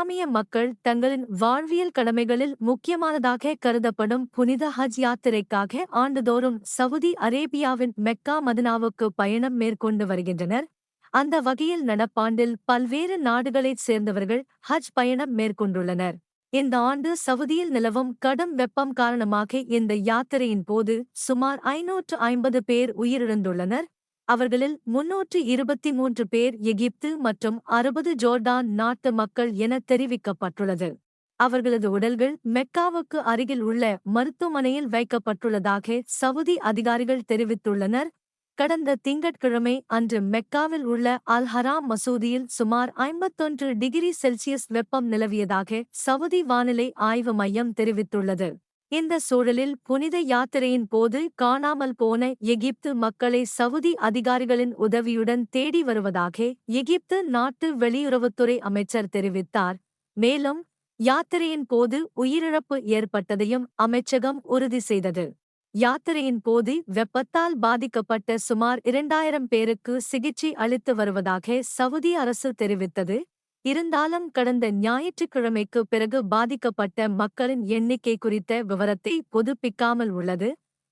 இஸ்லாமிய மக்கள் தங்களின் வாழ்வியல் கடமைகளில் முக்கியமானதாக கருதப்படும் புனித ஹஜ் யாத்திரைக்காக ஆண்டுதோறும் சவுதி அரேபியாவின் மெக்கா மதினாவுக்கு பயணம் மேற்கொண்டு வருகின்றனர். அந்த வகையில் நடப்பாண்டில் பல்வேறு நாடுகளைச் சேர்ந்தவர்கள் ஹஜ் பயணம் மேற்கொண்டுள்ளனர். இந்த ஆண்டு சவுதியில் நிலவும் கடும் வெப்பம் காரணமாக இந்த யாத்திரையின் போது சுமார் ஐநூற்று ஐம்பது பேர் உயிரிழந்துள்ளனர். அவர்களில் முன்னூற்று இருபத்தி மூன்று பேர் எகிப்து மற்றும் அறுபது ஜோர்டான் நாட்டு மக்கள் என தெரிவிக்கப்பட்டுள்ளது. அவர்களது உடல்கள் மெக்காவுக்கு அருகில் உள்ள மருத்துவமனையில் வைக்கப்பட்டுள்ளதாக சவுதி அதிகாரிகள் தெரிவித்துள்ளனர். கடந்த திங்கட்கிழமை அன்று மெக்காவில் உள்ள அல் ஹராம் மசூதியில் சுமார் ஐம்பத்தொன்று டிகிரி செல்சியஸ் வெப்பம் நிலவியதாக சவுதி வானிலை ஆய்வு மையம் தெரிவித்துள்ளது. இந்த சூழலில் புனித யாத்திரையின் போது காணாமல் போன எகிப்து மக்களை சவுதி அதிகாரிகளின் உதவியுடன் தேடி வருவதாக எகிப்து நாட்டு வெளியுறவுத்துறை அமைச்சர் தெரிவித்தார். மேலும் யாத்திரையின் போது உயிரிழப்பு ஏற்பட்டதையும் அமைச்சகம் உறுதி செய்தது. யாத்திரையின் போது வெப்பத்தால் பாதிக்கப்பட்ட சுமார் இரண்டாயிரம் பேருக்கு சிகிச்சை அளித்து வருவதாக சவுதி அரசு தெரிவித்தது. இருந்தாலும் கடந்த ஞாயிற்றுக்கிழமைக்கு பிறகு பாதிக்கப்பட்ட மக்களின் எண்ணிக்கை குறித்த விவரத்தை புதுப்பிக்காமல் உள்ளது.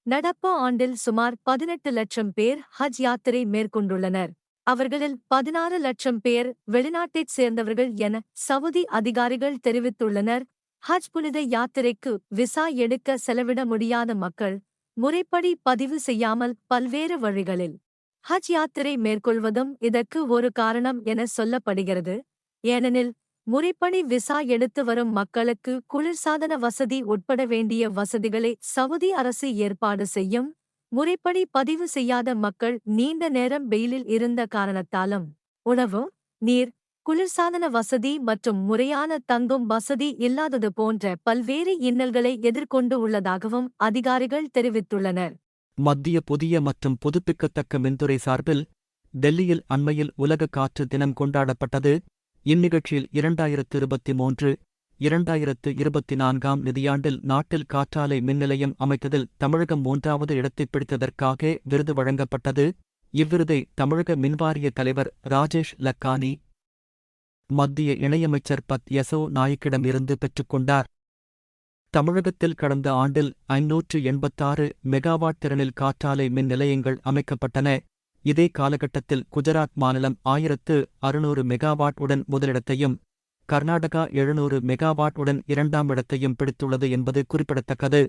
நடப்பு ஆண்டில் சுமார் பதினெட்டு லட்சம் பேர் ஹஜ் யாத்திரை மேற்கொண்டுள்ளனர். அவர்களில் பதினாறு லட்சம் பேர் வெளிநாட்டைச் சேர்ந்தவர்கள் என சவுதி அதிகாரிகள் தெரிவித்துள்ளனர். ஹஜ் புனித யாத்திரைக்கு விசா எடுக்க செலவிட முடியாத மக்கள் முறைப்படி பதிவு செய்யாமல் பல்வேறு வழிகளில் ஹஜ் யாத்திரை மேற்கொள்வதும் இதற்கு ஒரு காரணம் என சொல்லப்படுகிறது. ஏனெனில் முறைப்படி விசா எடுத்து வரும் மக்களுக்கு குளிர்சாதன வசதி உட்பட வேண்டிய வசதிகளை சவுதி அரசு ஏற்பாடு செய்யும் முறைப்படி பதிவு செய்யாத மக்கள் நீண்ட நேரம் வெயிலில் இருந்த காரணத்தாலும் உணவு நீர் குளிர்சாதன வசதி மற்றும் முறையான தங்கும் வசதி இல்லாதது போன்ற பல்வேறு இன்னல்களை எதிர்கொண்டு உள்ளதாகவும் அதிகாரிகள் தெரிவித்துள்ளனர். மத்திய புதிய மற்றும் புதுப்பிக்கத்தக்க மின்துறை சார்பில் டெல்லியில் அண்மையில் உலக காற்று தினம் கொண்டாடப்பட்டது. இந்நிகழ்ச்சியில் இரண்டாயிரத்து இருபத்தி மூன்று இரண்டாயிரத்து இருபத்தி நான்காம் நிதியாண்டில் நாட்டில் காற்றாலை மின்நிலையம் அமைத்ததில் தமிழகம் மூன்றாவது இடத்தைப் பிடித்ததற்காக விருது வழங்கப்பட்டது. இவ்விருதை தமிழக மின்வாரிய தலைவர் ராஜேஷ் லக்கானி மத்திய இணையமைச்சர் பத் யசோ நாயக்கிடமிருந்து பெற்றுக்கொண்டார் தமிழகத்தில் கடந்த ஆண்டில் ஐநூற்று எண்பத்தாறு மெகாவாட் திறனில் காற்றாலை மின் நிலையங்கள் அமைக்கப்பட்டன. இதே காலகட்டத்தில் குஜராத் மாநிலம் ஆயிரத்து அறுநூறு மெகாவாட் உடன் முதலிடத்தையும் கர்நாடகா எழுநூறு மெகாவாட் உடன் இரண்டாம் இடத்தையும் பிடித்துள்ளது என்பது குறிப்பிடத்தக்கது.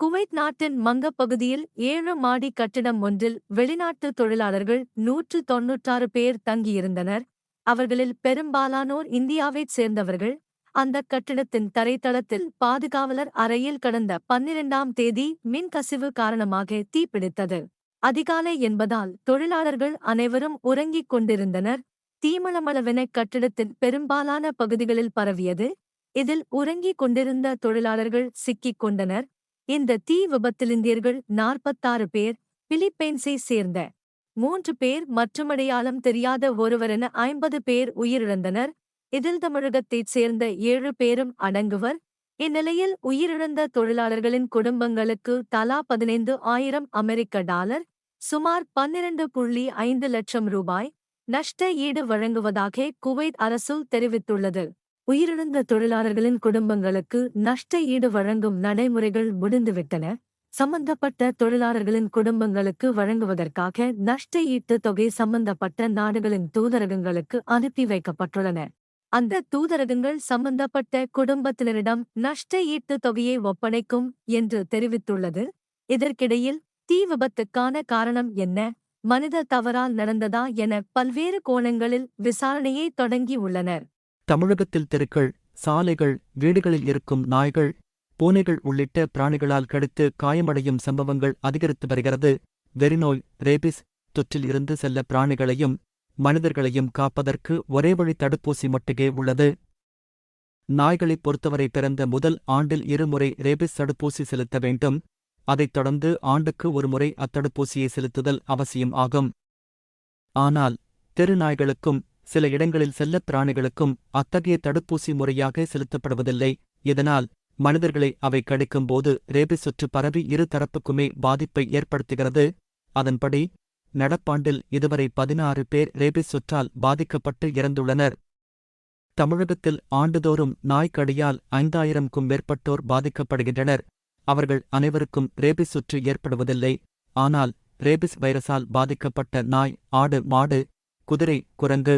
குவைத் நாட்டின் மங்கப் பகுதியில் ஏழு மாடி கட்டிடம் ஒன்றில் வெளிநாட்டு தொழிலாளர்கள் நூற்று தொன்னூற்றாறு பேர் தங்கியிருந்தனர். அவர்களில் பெரும்பாலானோர் இந்தியாவைச் சேர்ந்தவர்கள். அந்த கட்டிடத்தின் தரைத்தளத்தில் பாதுகாவலர் அறையில் கடந்த பன்னிரண்டாம் தேதி மின் கசிவு காரணமாக தீப்பிடித்தது. அதிகாலை என்பதால் தொழிலாளர்கள் அனைவரும் உறங்கிக் கொண்டிருந்தனர். தீமளமளவென கட்டிடத்தின் பெரும்பாலான பகுதிகளில் பரவியது. இதில் உறங்கிக் கொண்டிருந்த தொழிலாளர்கள் சிக்கிக் கொண்டனர். இந்த தீ விபத்தில் இந்தியர்கள் நாற்பத்தாறு பேர் பிலிப்பைன்ஸை சேர்ந்த மூன்று பேர் மற்றும் அடையாளம் தெரியாத ஒருவரென ஐம்பது பேர் உயிரிழந்தனர். இதில் தமிழகத்தைச் சேர்ந்த ஏழு பேரும் அடங்குவர். இந்நிலையில் உயிரிழந்த தொழிலாளர்களின் குடும்பங்களுக்கு தலா பதினைந்து ஆயிரம் அமெரிக்க டாலர் சுமார் பன்னிரண்டு புள்ளி ஐந்து லட்சம் ரூபாய் நஷ்ட ஈடு வழங்குவதாக குவைத் அரசு தெரிவித்துள்ளது. உயிரிழந்த தொழிலாளர்களின் குடும்பங்களுக்கு நஷ்ட ஈடு வழங்கும் நடைமுறைகள் முடிந்துவிட்டன. சம்பந்தப்பட்ட தொழிலாளர்களின் குடும்பங்களுக்கு வழங்குவதற்காக நஷ்ட ஈட்டு தொகை சம்பந்தப்பட்ட நாடுகளின் தூதரகங்களுக்கு அனுப்பி வைக்கப்பட்டுள்ளன. அந்த தூதரகங்கள் சம்பந்தப்பட்ட குடும்பத்தினரிடம் நஷ்ட ஈட்டு தொகையை ஒப்படைக்கும் என்று தெரிவித்துள்ளது. இதற்கிடையில் தீ விபத்துக்கான காரணம் என்ன? மனித தவறால் நடந்ததா என பல்வேறு கோணங்களில் விசாரணையை தொடங்கியுள்ளனர் தமிழகத்தில் தெருக்கள் சாலைகள் வீடுகளில் இருக்கும் நாய்கள் பூனைகள் உள்ளிட்ட பிராணிகளால் கடித்து காயமடையும் சம்பவங்கள் அதிகரித்து வருகிறது. வெறிநோய் ரேபிஸ் தொற்றில் இருந்து செல்ல பிராணிகளையும் மனிதர்களையும் காப்பதற்கு ஒரே வழி தடுப்பூசி மட்டுமே உள்ளது. நாய்களைப் பொறுத்தவரை பிறந்த முதல் ஆண்டில் இருமுறை ரேபிஸ் தடுப்பூசி செலுத்த வேண்டும். அதைத் தொடர்ந்து ஆண்டுக்கு ஒருமுறை அத்தடுப்பூசியை செலுத்துதல் அவசியம் ஆகும். ஆனால் தெரு நாய்களுக்கும் சில இடங்களில் செல்லப் பிராணிகளுக்கும் அத்தகைய தடுப்பூசி முறையாக செலுத்தப்படுவதில்லை. இதனால் மனிதர்களை அவை கடிக்கும்போது ரேபிஸ் சுற்று பரவி இரு தரப்புக்குமே பாதிப்பை ஏற்படுத்துகிறது. அதன்படி நடப்பாண்டில் இதுவரை பதினாறு பேர் ரேபிஸ் சுற்றால் பாதிக்கப்பட்டு இறந்துள்ளனர். தமிழகத்தில் ஆண்டுதோறும் நாய்க்கடியால் ஐந்தாயிரம்க்கும் மேற்பட்டோர் பாதிக்கப்படுகின்றனர். அவர்கள் அனைவருக்கும் ரேபிஸ் சுற்று ஏற்படுவதில்லை. ஆனால் ரேபிஸ் வைரஸால் பாதிக்கப்பட்ட நாய் ஆடு மாடு குதிரை குரங்கு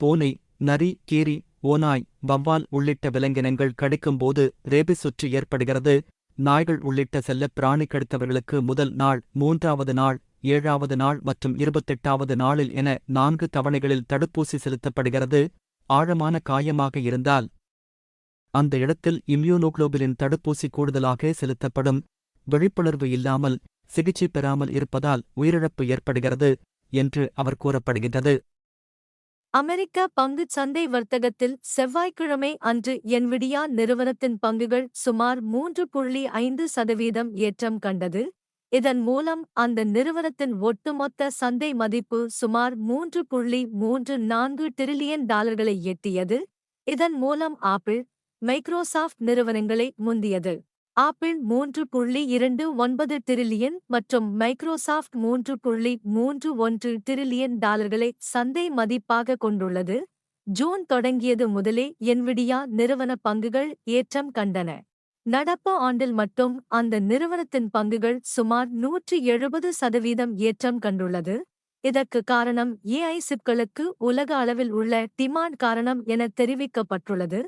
பூனை நரி கீரி ஓநாய் வவ்வால் உள்ளிட்ட விலங்கினங்கள் கடிக்கும்போது ரேபிஸ் சுற்று ஏற்படுகிறது. நாய்கள் உள்ளிட்ட செல்லப் பிராணி கடித்தவர்களுக்கு முதல் நாள் மூன்றாவது நாள் ஏழாவது நாள் மற்றும் இருபத்தெட்டாவது நாளில் என நான்கு தவணைகளில் தடுப்பூசி செலுத்தப்படுகிறது. ஆழமான காயமாக இருந்தால் அந்த இடத்தில் இம்யூனோகுளோபிலின் தடுப்பூசி கூடுதலாக செலுத்தப்படும். விழிப்புணர்வு இல்லாமல் சிகிச்சை பெறாமல் இருப்பதால் உயிரிழப்பு ஏற்படுகிறது என்று அவர் கூறப்படுகின்றது. அமெரிக்க பங்குச் சந்தை வர்த்தகத்தில் செவ்வாய்க்கிழமை அன்று என்விடியா நிறுவனத்தின் பங்குகள் சுமார் மூன்று புள்ளி ஐந்து சதவீதம் ஏற்றம் கண்டது. இதன் மூலம் அந்த நிறுவனத்தின் ஒட்டுமொத்த சந்தை மதிப்பு சுமார் மூன்று புள்ளி மூன்று நான்கு டிரில்லியன் டாலர்களை எட்டியது. இதன் மூலம் ஆப்பிள் மைக்ரோசாஃப்ட் நிறுவனங்களை முந்தியது. ஆப்பிள் மூன்று புள்ளி இரண்டு ஒன்பது டிரில்லியன் மற்றும் மைக்ரோசாஃப்ட் மூன்று புள்ளி மூன்று ஒன்று டிரில்லியன் டாலர்களை சந்தை மதிப்பாக கொண்டுள்ளது. ஜூன் தொடங்கியது முதலே என்விடியா நிறுவன பங்குகள் ஏற்றம் கண்டன. நடப்பு ஆண்டில் மட்டும் அந்த நிறுவனத்தின் பங்குகள் சுமார் நூற்றி எழுபது சதவீதம் ஏற்றம் கண்டுள்ளது. இதற்கு காரணம் ஏஐ சிப்களுக்கு உலக அளவில் உள்ள டிமாண்ட் காரணம் என தெரிவிக்கப்பட்டுள்ளது.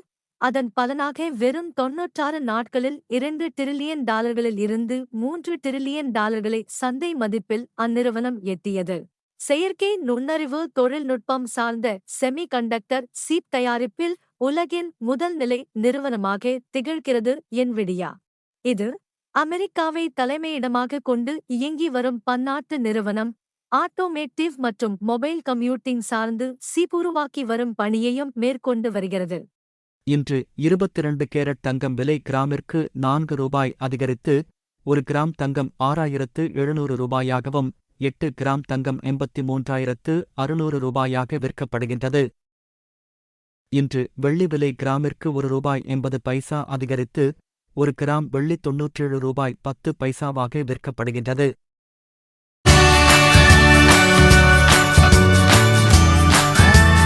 அதன் பலனாக வெறும் தொன்னூற்றாறு நாட்களில் இரண்டு டிரில்லியன் டாலர்களில் இருந்து மூன்று டிரில்லியன் டாலர்களை சந்தை மதிப்பில் அந்நிறுவனம் எட்டியது. செயற்கை நுண்ணறிவு தொழில்நுட்பம் சார்ந்த செமி கண்டக்டர் சீப் தயாரிப்பில் உலகின் முதல் நிலை நிறுவனமாக திகழ்கிறது என்விடியா. இது அமெரிக்காவை தலைமையிடமாக கொண்டு இயங்கி வரும் பன்னாட்டு நிறுவனம். ஆட்டோமேட்டிவ் மற்றும் மொபைல் கம்ப்யூட்டிங் சார்ந்து சீப்புருவாக்கி வரும் பணியையும் மேற்கொண்டு வருகிறது. இன்று இருபத்திரண்டு கேரட் தங்கம் விலை கிராமிற்கு நான்கு ரூபாய் அதிகரித்து ஒரு கிராம் தங்கம் ஆறாயிரத்து எழுநூறு ரூபாயாகவும் எட்டு கிராம் தங்கம் எண்பத்தி மூன்றாயிரத்து அறுநூறு ரூபாயாக விற்கப்படுகின்றது. இன்று வெள்ளி விலை கிராமிற்கு ஒரு ரூபாய் எண்பது பைசா அதிகரித்து ஒரு கிராம் வெள்ளி தொன்னூற்றேழு ரூபாய் பத்து பைசாவாக விற்கப்படுகின்றது.